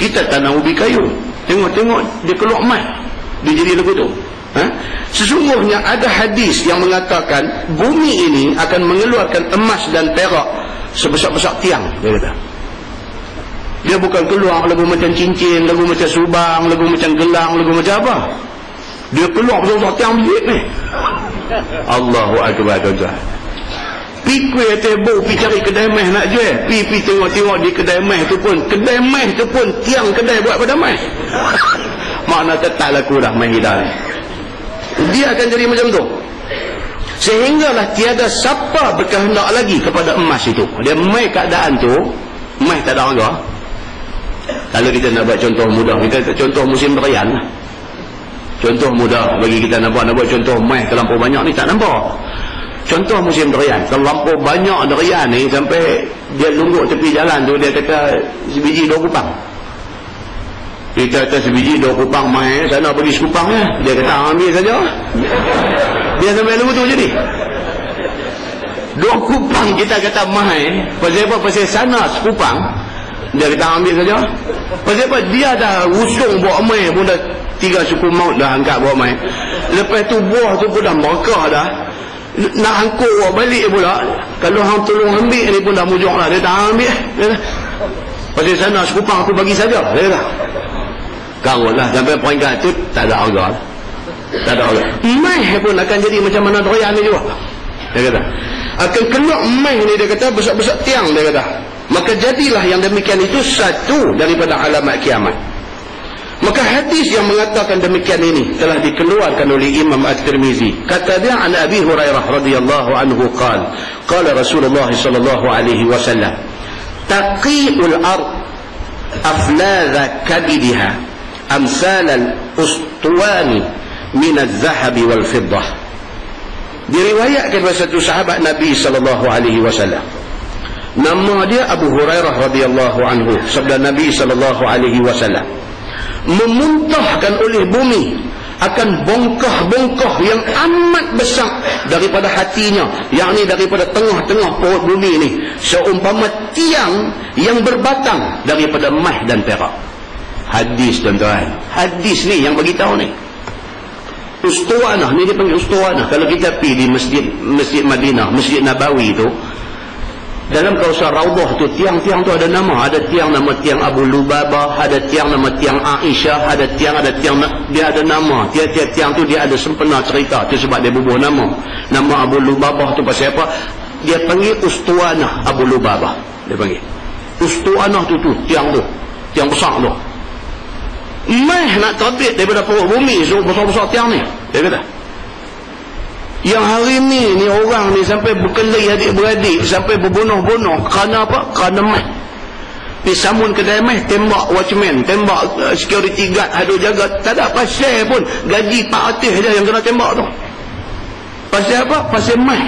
kita tanam ubi kayu. Tengok-tengok dia keluar emas. Dia jadi lagu tu. Ha? sesungguhnya ada hadis yang mengatakan bumi ini akan mengeluarkan emas dan perak sebesar-besar tiang dia kata. Dia bukan keluar lagu macam cincin lagu macam subang lagu macam gelang lagu macam apa. Dia keluar besar-besar tiang bilik ni. Allahu Akbar tuan-tuan pi kuih tebo pi cari kedai meh nak jual. Pi pi tengok-tengok di kedai meh tu pun. Kedai meh tu pun tiang kedai buat pada meh mana tetap laku dah meh hidah dia akan jadi macam tu. Sehinggalah tiada siapa berkehendak lagi kepada emas itu. Dia meh keadaan tu meh tak ada harga. Kalau kita nak buat contoh mudah kita contoh musim berian contoh mudah bagi kita nak buat, nak buat contoh meh terlampau banyak ni tak nampak Contoh musim durian. Terlampau banyak durian ni sampai dia lungguk tepi jalan tu dia kata sebiji dua kupang. Kita kata sebiji dua kupang main sana pergi sekupang ya. Dia kata ambil saja. Dia sampai lungguk tu jadi. Dua kupang kita kata main. Pasal apa? Pasal sana sekupang. Dia kata ambil saja. Pasal apa? Dia dah usung buat main pun dah tiga suku maut dah angkat buat main. Lepas tu buah tu pun dah merekah dah nak angkut awak balik pula. Kalau hang tolong ambil ni pun dah mujur lah. Dia tak ambil dia pasal sana sekupang aku bagi saja. Dia kata karut lah. Sampai peringkat tu tak ada harga tak ada harga. Meh pun akan jadi macam mana doyan ni juga. Dia kata akan keluar meh ni dia kata besar-besar tiang dia kata. Maka jadilah yang demikian itu satu daripada alamat kiamat Maka hadis yang mengatakan demikian ini telah dikeluarkan oleh Imam At-Tirmizi. Kata dia an Abi Hurairah radhiyallahu anhu qala qala Rasulullah sallallahu alaihi wasallam taqi'ul ard afladha kabidha amsal al-ustuwan min az-zahab wal fiddah. Diriwayatkan oleh satu sahabat Nabi sallallahu alaihi wasallam. Nama dia Abu Hurairah radhiyallahu anhu. Sabda Nabi sallallahu alaihi wasallam memuntahkan oleh bumi akan bongkah-bongkah yang amat besar daripada hatinya yakni daripada tengah-tengah perut bumi ini. Seumpama tiang yang berbatang daripada mah dan perak. Hadis tuan-tuan. Hadis ni yang bagi tahu ni. Ustuanah ni dia panggil ustuanah kalau kita pergi di masjid masjid Madinah masjid Nabawi tu dalam kawasan Raudah tu tiang-tiang tu ada nama. Ada tiang nama tiang Abu Lubabah ada tiang nama tiang Aisyah ada tiang ada tiang dia ada nama. Tiap-tiap tiang tu dia ada sempena cerita tu sebab dia bubuh nama. Nama Abu Lubabah tu pasal apa? Dia panggil Ustuanah Abu Lubabah dia panggil. Ustuanah tu tu tiang tu tiang besar tu. Meh nak terbit daripada perut bumi so besar-besar tiang ni dia kata yang hari ni ni orang ni sampai berkelahi adik-beradik sampai berbunuh-bunuh. Kerana apa? kerana mah pergi samun kedai mah tembak watchman tembak uh, security guard hadut jaga. Tak ada pasal pun. Gaji pak atih je yang kena tembak tu. Pasal apa? pasal mah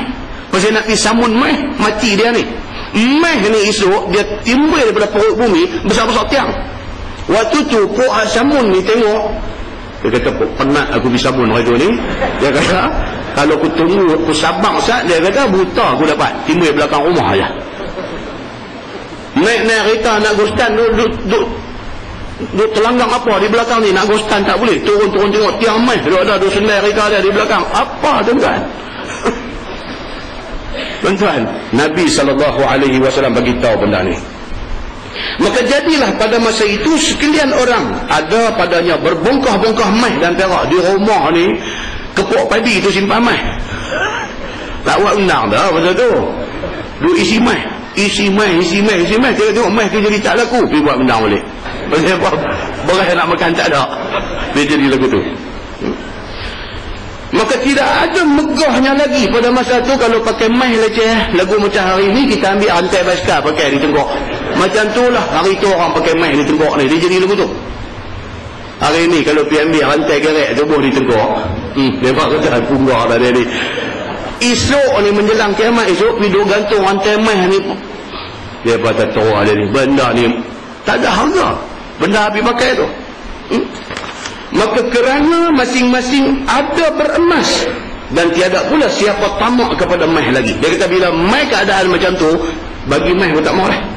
pasal nak pergi samun mah mati dia ni. Mah ni esok dia timbul daripada perut bumi besar-besar tiang. Waktu tu pok samun ni tengok. Dia kata penat aku pergi samun hari tu ni. Dia kata kalau aku tunggu aku sabar sat dia kata buta aku dapat. Timbul belakang rumah aja naik naik kereta nak gostan duk duk duk duk telanggang apa di belakang ni? Nak gostan tak boleh. Turun turun tengok tiang mai duk ada duk senai kereta dia di belakang. Apa tuan tuan-tuan Nabi SAW bagi tahu benda ni. Maka jadilah pada masa itu sekalian orang ada padanya berbongkah-bongkah mai dan perak di rumah ni kepuk padi tu simpan mai. Tak buat undang dah pasal tu. Du isi mai. Isi mai isi mai isi mai. Tengok-tengok mai tu jadi tak laku. Pergi buat undang balik. Pasal apa? Beras nak makan tak ada. Dia jadi lagu tu. Maka tidak ada megahnya lagi pada masa tu kalau pakai mai leceh. Lagu macam hari ni kita ambil rantai basikal pakai di tengkok macam tu lah. Hari tu orang pakai mai di tengkok ni. Dia jadi lagu tu hari ni kalau ambil rantai gerek tubuh di tengkok hmm, memang kata punggah lah dia ni. Esok ni menjelang kiamat esok video gantung rantai meh ni. Dia kata tahu dia ni benda ni tak ada harga. Benda habis pakai tu. Hmm? maka kerana masing-masing ada beremas dan tiada pula siapa tamak kepada meh lagi. Dia kata bila meh keadaan macam tu bagi meh pun tak mau lah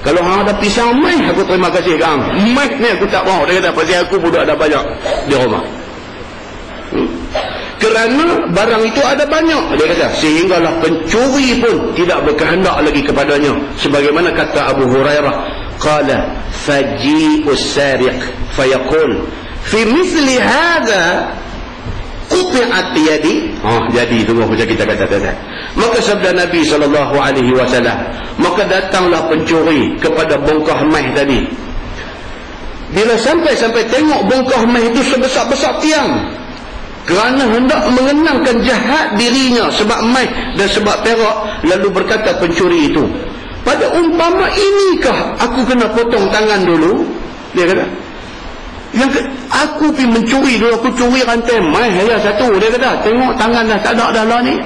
kalau hang ada pisang mai aku terima kasih kang mai ni aku tak mau. Dia kata pasal aku budak ada banyak. Di rumah hmm? kerana barang itu ada banyak. Dia kata sehinggalah pencuri pun tidak berkehendak lagi kepadanya. Sebagaimana kata Abu Hurairah qala faji'us sariq. Fayaqul fi misli hadha quti'at yadi oh jadi. Tunggu macam kita kata tadi maka sabda Nabi sallallahu alaihi wasallam maka datanglah pencuri kepada bongkah mai tadi. Bila sampai-sampai tengok bongkah mai itu sebesar-besar tiang kerana hendak mengenangkan jahat dirinya sebab mai dan sebab perak lalu berkata pencuri itu pada umpama inikah aku kena potong tangan dulu? Dia kata yang aku pergi mencuri dulu aku curi rantai mai ya satu. Dia kata tengok tangan dah tak ada dah lah ni.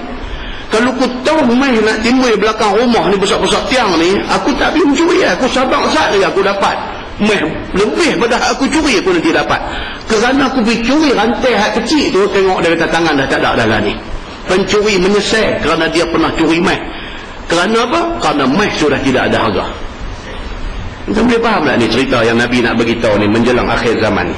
Kalau aku tahu mai nak timbul belakang rumah ni besar-besar tiang ni aku tak pergi mencuri aku sabar saat lagi aku dapat mai lebih pada aku curi aku nanti dapat. Kerana aku pergi curi rantai hak kecil tu tengok dia kata tangan dah tak ada dah lah ni. Pencuri menyesal kerana dia pernah curi mai kerana apa? kerana mai sudah tidak ada harga Tuan boleh faham tak ni cerita yang Nabi nak beritahu ni menjelang akhir zaman ni.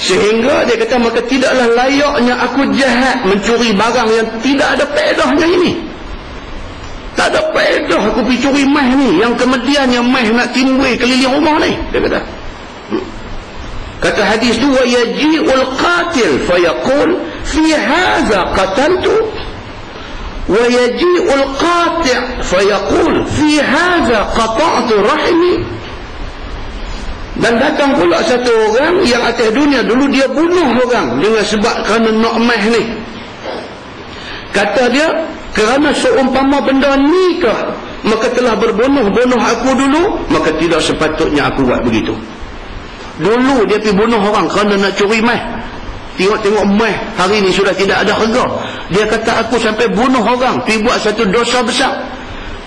Sehingga dia kata maka tidaklah layaknya aku jahat mencuri barang yang tidak ada pedahnya ini. Tak ada pedah aku pergi curi mah ni yang kemudiannya mah nak timbul keliling rumah ni. Dia kata. Kata hadis tu wa yaji'ul qatil fa fi hadza qataltu وَيَجِئُ الْقَاطِعْ فَيَقُولْ فِي هَذَا قَطَعْتُ رَحِمِي dan datang pula satu orang yang atas dunia dulu dia bunuh orang dengan sebab kerana nokmah ni kata dia kerana seumpama benda ni kah maka telah berbunuh-bunuh aku dulu maka tidak sepatutnya aku buat begitu dulu dia pergi bunuh orang kerana nak curi mah tengok-tengok mah hari ni sudah tidak ada harga. Dia kata aku sampai bunuh orang pergi buat satu dosa besar.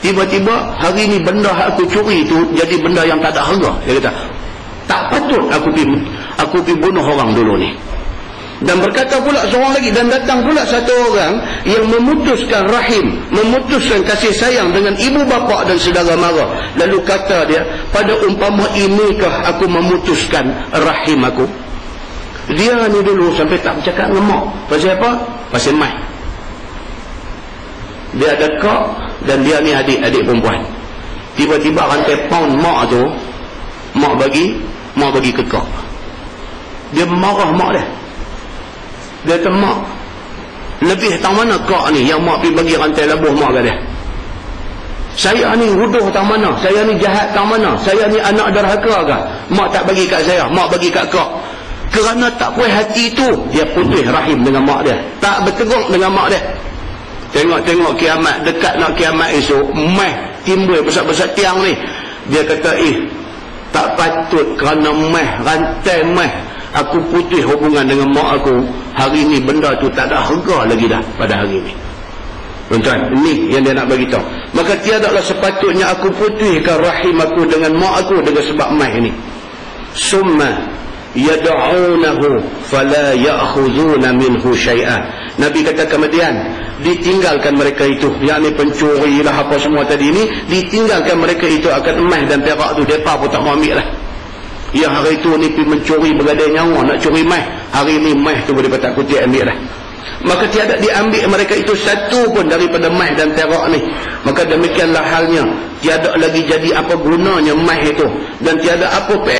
Tiba-tiba hari ni benda aku curi itu jadi benda yang tak ada harga. Dia kata tak patut aku pergi aku pergi bunuh orang dulu ni. Dan berkata pula seorang lagi dan datang pula satu orang yang memutuskan rahim memutuskan kasih sayang dengan ibu bapa dan saudara mara. Lalu kata dia pada umpama inikah aku memutuskan rahim aku dia ni dulu sampai tak bercakap dengan mak. Pasal apa? pasal mai. Dia ada kak dan dia ni adik-adik perempuan. Tiba-tiba rantai pound mak tu mak bagi mak bagi kekak dia marah mak dia. Dia kata mak lebih tang mana kak ni yang mak pergi bagi rantai labuh mak ke dia? Saya ni huduh tang mana? Saya ni jahat tang mana? Saya ni anak derhaka ke? Mak tak bagi kat saya. Mak bagi kat kak kerana tak puas hati tu dia putih rahim dengan mak dia. Tak berteguk dengan mak dia. Tengok-tengok kiamat dekat nak kiamat esok meh timbul besar-besar tiang ni. Dia kata eh tak patut kerana meh rantai meh. Aku putih hubungan dengan mak aku. Hari ni benda tu tak ada harga lagi dah pada hari ni. Tuan-tuan ini yang dia nak beritahu. Maka tiadalah sepatutnya aku putihkan rahim aku dengan mak aku dengan sebab meh ini summa yad'unahu fala ya'khuduna minhu syai'an nabi kata kemudian ditinggalkan mereka itu. Yakni pencuri lah apa semua tadi ni ditinggalkan mereka itu akan emas dan perak tu. Depa pun tak mau ambil lah. Yang hari itu ni pergi mencuri bergadai nyawa nak curi emas. Hari ni emas tu boleh patah kutip ambil lah. Maka tiada diambil mereka itu satu pun daripada emas dan perak ni. Maka demikianlah halnya. Tiada lagi jadi apa gunanya emas itu. Dan tiada apa